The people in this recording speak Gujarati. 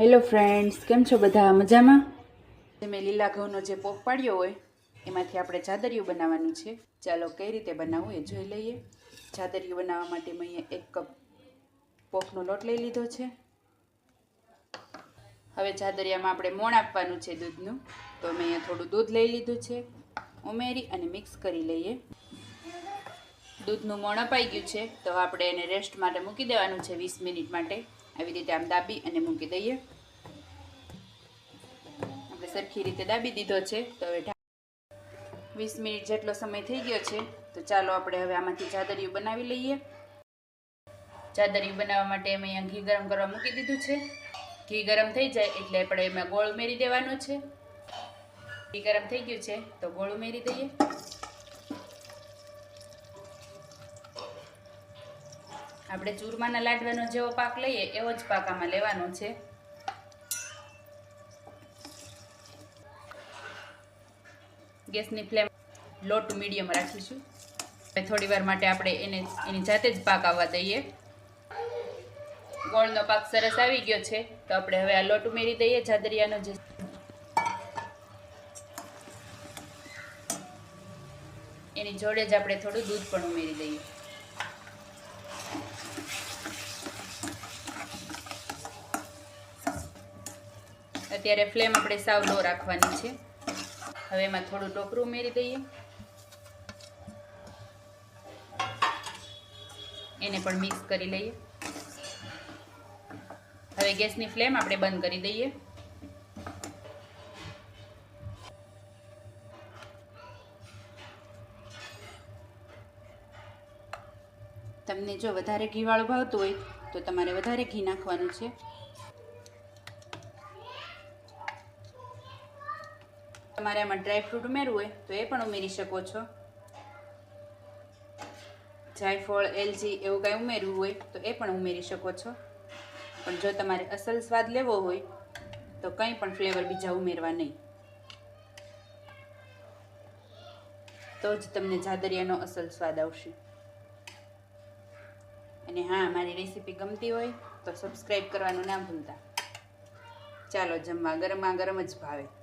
હેલો ફ્રેન્ડ્સ કેમ છો બધા? મજામાં? મેં લીલા ઘઉંનો જે પોપ પાડ્યો હોય, એમાંથી આપણે ચાદરિયું બનાવવાનું છે. ચાલો, કઈ રીતે બનાવવું એ જોઈ લઈએ. ચાદરિયું બનાવવા માટે મેં અહીંયા એક કપ પોપનો લોટ લઈ લીધો છે. હવે ચાદરિયામાં આપણે મોણ આપવાનું છે દૂધનું. તો મેં અહીંયા થોડું દૂધ લઈ લીધું છે. ઉમેરી અને મિક્સ કરી લઈએ. દૂધનું મોણ અપાઈ ગયું છે, તો આપણે એને રેસ્ટ માટે મૂકી દેવાનું છે વીસ મિનિટ માટે. આવી રીતે આમ દાબી અને મૂકી દઈએ. આપણે સરખી રીતે દાબી દીધો છે, તો હવે વીસ મિનિટ જેટલો સમય થઈ ગયો છે, તો ચાલો આપણે હવે આમાંથી ચાદરિયું બનાવી લઈએ. ચાદરિયું બનાવવા માટે અમે અહીંયા ઘી ગરમ કરવા મૂકી દીધું છે. ઘી ગરમ થઈ જાય એટલે આપણે એમાં ગોળ ઉમેરી દેવાનું છે. ઘી ગરમ થઈ ગયું છે, તો ગોળ ઉમેરી દઈએ. આપણે ચૂરમાના લાડવાનો જેવો પાક લઈએ, એવો જ પાક આમાં લેવાનો છે. ગેસની ફ્લેમ લો ટુ મીડિયમ રાખીશું. થોડી વાર માટે આપણે એને એની જાતે જ પાક આવવા દઈએ. ગોળનો પાક સરસ આવી ગયો છે, તો આપણે હવે આ લોટ ઉમેરી દઈએ જાદરિયાનો જે એની જોડે જ આપણે થોડું દૂધ પણ ઉમેરી દઈએ. અત્યારે ફ્લેમ આપણે સાવ લો રાખવાની છે. હવે એમાં થોડું ટોપરું ઉમેરી દઈએ. એને પણ મિક્સ કરી લઈએ. હવે ગેસની ફ્લેમ આપણે બંધ કરી દઈએ. તમને જો વધારે ઘીવાળું ભાવતું હોય તો તમારે વધારે ઘી નાખવાનું છે. તમારે આમાં ડ્રાયફ્રૂટ ઉમેરવું હોય, તો એ પણ ઉમેરી શકો છો. જાયફળ એલચી એવું કાંઈ ઉમેરવું હોય, તો એ પણ ઉમેરી શકો છો. પણ જો તમારે અસલ સ્વાદ લેવો હોય, તો કંઈ પણ ફ્લેવર બીજા ઉમેરવા નહીં. તો જ તમને જાદરિયાનો અસલ સ્વાદ આવશે. અને હા, મારી રેસીપી ગમતી હોય, તો સબસ્ક્રાઈબ કરવાનું ના ભૂલતા. ચાલો, જમવા ગરમા ગરમ જ ભાવે.